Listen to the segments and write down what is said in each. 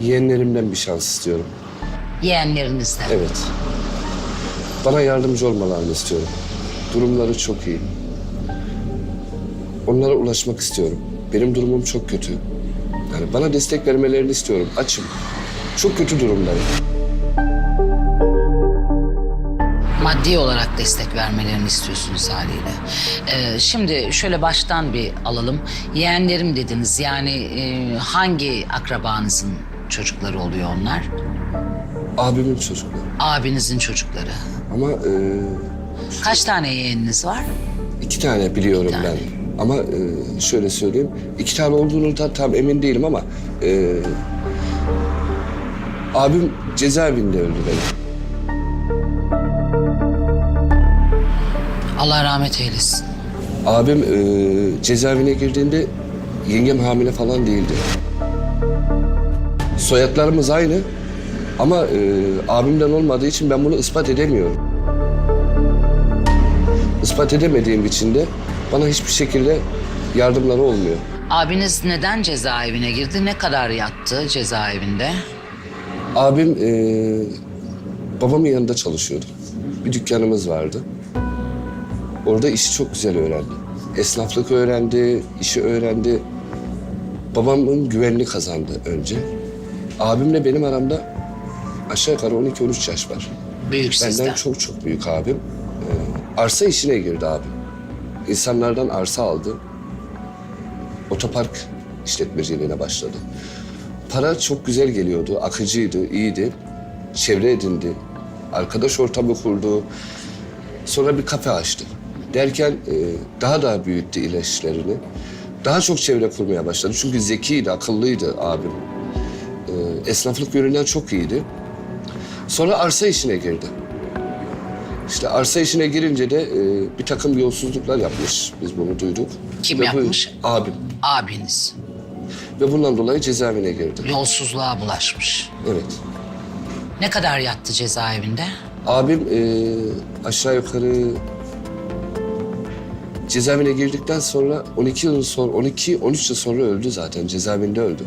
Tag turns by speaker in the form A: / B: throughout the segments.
A: Yeğenlerimden bir şans istiyorum.
B: Yeğenlerinizden.
A: Evet. Bana yardımcı olmalarını istiyorum. Durumları çok iyi. Onlara ulaşmak istiyorum. Benim durumum çok kötü. Yani bana destek vermelerini istiyorum. Açım. Çok kötü durumdayım.
B: Maddi olarak destek vermelerini istiyorsunuz haliyle. Ee, şimdi şöyle baştan bir alalım. Yeğenlerim dediniz. Yani e, hangi akrabanızın çocukları oluyor onlar?
A: Abimin çocukları.
B: Abinizin çocukları.
A: Ama e,
B: Kaç tane yeğeniniz var?
A: iki tane biliyorum
B: İki tane.
A: ben. Ama e, şöyle söyleyeyim. iki tane olduğunu da tam emin değilim ama... E, abim cezaevinde öldü benim.
B: Allah rahmet eylesin.
A: Abim e, cezaevine girdiğinde yengem hamile falan değildi. Soyadlarımız aynı ama e, abimden olmadığı için ben bunu ispat edemiyorum. Ispat edemediğim için de bana hiçbir şekilde yardımları olmuyor.
B: Abiniz neden cezaevine girdi? Ne kadar yattı cezaevinde?
A: Abim e, babamın yanında çalışıyordu. Bir dükkanımız vardı. Orada işi çok güzel öğrendi. Esnaflık öğrendi, işi öğrendi. Babamın güvenini kazandı önce. Abimle benim aramda aşağı yukarı 12-13 yaş var.
B: Büyük
A: Benden
B: sizden.
A: çok çok büyük abim. Ee, arsa işine girdi abim. İnsanlardan arsa aldı. Otopark işletmeciliğine başladı. Para çok güzel geliyordu, akıcıydı, iyiydi. Çevre edindi. Arkadaş ortamı kurdu. Sonra bir kafe açtı. Derken e, daha da büyüttü ilaçlarını. Daha çok çevre kurmaya başladı. Çünkü zekiydi, akıllıydı abim. Esnaflık yönünden çok iyiydi. Sonra arsa işine girdi. İşte arsa işine girince de e, bir takım yolsuzluklar yapmış. Biz bunu duyduk.
B: Kim
A: Ve bu-
B: yapmış?
A: abim.
B: Abiniz.
A: Ve bundan dolayı cezaevine girdi.
B: Yolsuzluğa bulaşmış.
A: Evet.
B: Ne kadar yattı cezaevinde?
A: Abim e, aşağı yukarı cezaevine girdikten sonra 12 yıl sonra 12 13 yıl sonra öldü zaten cezaevinde öldü.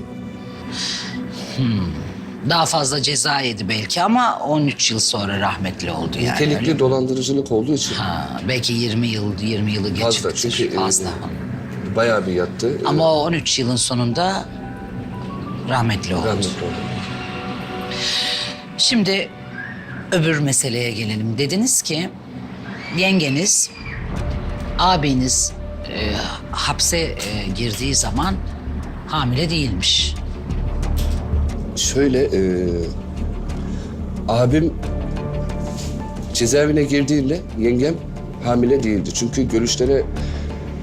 B: Daha fazla ceza yedi belki ama 13 yıl sonra rahmetli oldu yani.
A: Nitelikli
B: öyle
A: dolandırıcılık olduğu için
B: Ha, belki 20 yıl, 20 yılı
A: fazla
B: geçiktir.
A: çünkü e,
B: fazla.
A: bayağı bir yattı. E,
B: Ama o 13 yılın sonunda rahmetli oldu.
A: rahmetli oldu.
B: Şimdi öbür meseleye gelelim. Dediniz ki yengeniz, abiniz e, hapse e, girdiği zaman hamile değilmiş.
A: Şöyle e, abim cezaevine girdiğinde yengem hamile değildi. Çünkü görüşlere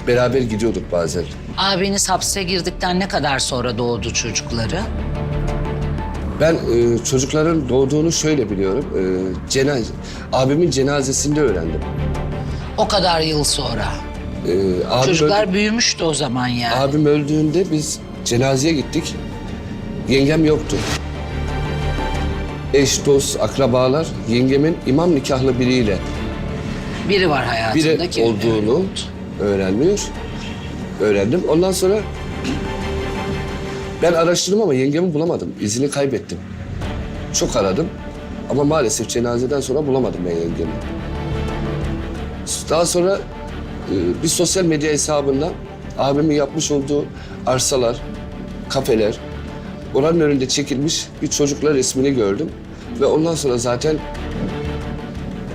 A: beraber gidiyorduk bazen.
B: Abiniz hapse girdikten ne kadar sonra doğdu çocukları?
A: Ben e, çocukların doğduğunu şöyle biliyorum. E, cenaze, abimin cenazesinde öğrendim.
B: O kadar yıl sonra.
A: E, abim,
B: Çocuklar
A: öldü-
B: büyümüştü o zaman yani.
A: abim öldüğünde biz cenazeye gittik. Yengem yoktu. Eş, dost, akrabalar yengemin imam nikahlı biriyle
B: Biri var hayatında
A: biri
B: ki.
A: olduğunu öğrenmiyor. Öğrendim. Ondan sonra ben araştırdım ama yengemi bulamadım. İzini kaybettim. Çok aradım. Ama maalesef cenazeden sonra bulamadım ben yengemi. Daha sonra e, bir sosyal medya hesabından abimin yapmış olduğu arsalar, kafeler, oranın önünde çekilmiş bir çocuklar resmini gördüm. Ve ondan sonra zaten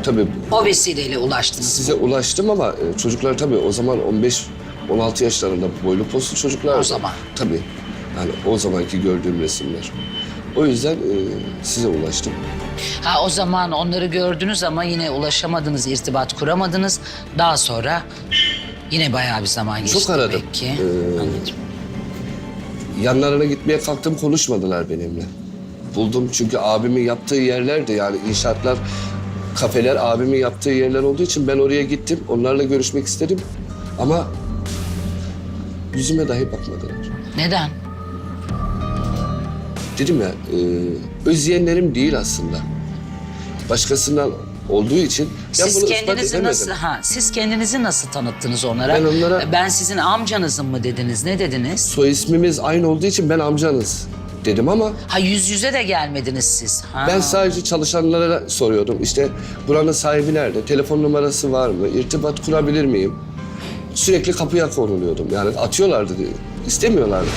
A: tabii
B: O vesileyle ulaştınız.
A: size ulaştım ama e, çocuklar tabii o zaman 15-16 yaşlarında boylu poslu çocuklar.
B: O zaman.
A: Tabii. Yani o zamanki gördüğüm resimler. O yüzden e, size ulaştım.
B: Ha o zaman onları gördünüz ama yine ulaşamadınız, irtibat kuramadınız. Daha sonra yine bayağı bir zaman geçti
A: Çok aradım.
B: demek ki.
A: Ee,
B: Anladım.
A: Yanlarına gitmeye kalktım konuşmadılar benimle. Buldum çünkü abimin yaptığı yerlerdi yani inşaatlar, kafeler abimin yaptığı yerler olduğu için ben oraya gittim. Onlarla görüşmek istedim ama yüzüme dahi bakmadılar.
B: Neden?
A: Dedim ya, e, öz yeğenlerim değil aslında. Başkasından olduğu için ben
B: Siz
A: bunu
B: kendinizi nasıl ha siz kendinizi nasıl tanıttınız onlara?
A: Ben onlara-
B: ben sizin amcanızım mı dediniz? Ne dediniz?
A: Soy ismimiz aynı olduğu için ben amcanız dedim ama
B: Ha yüz yüze de gelmediniz siz. Ha.
A: ben sadece çalışanlara soruyordum. İşte buranın sahibi nerede? Telefon numarası var mı? İrtibat kurabilir miyim? Sürekli kapıya konuluyordum. Yani atıyorlardı. istemiyorlardı.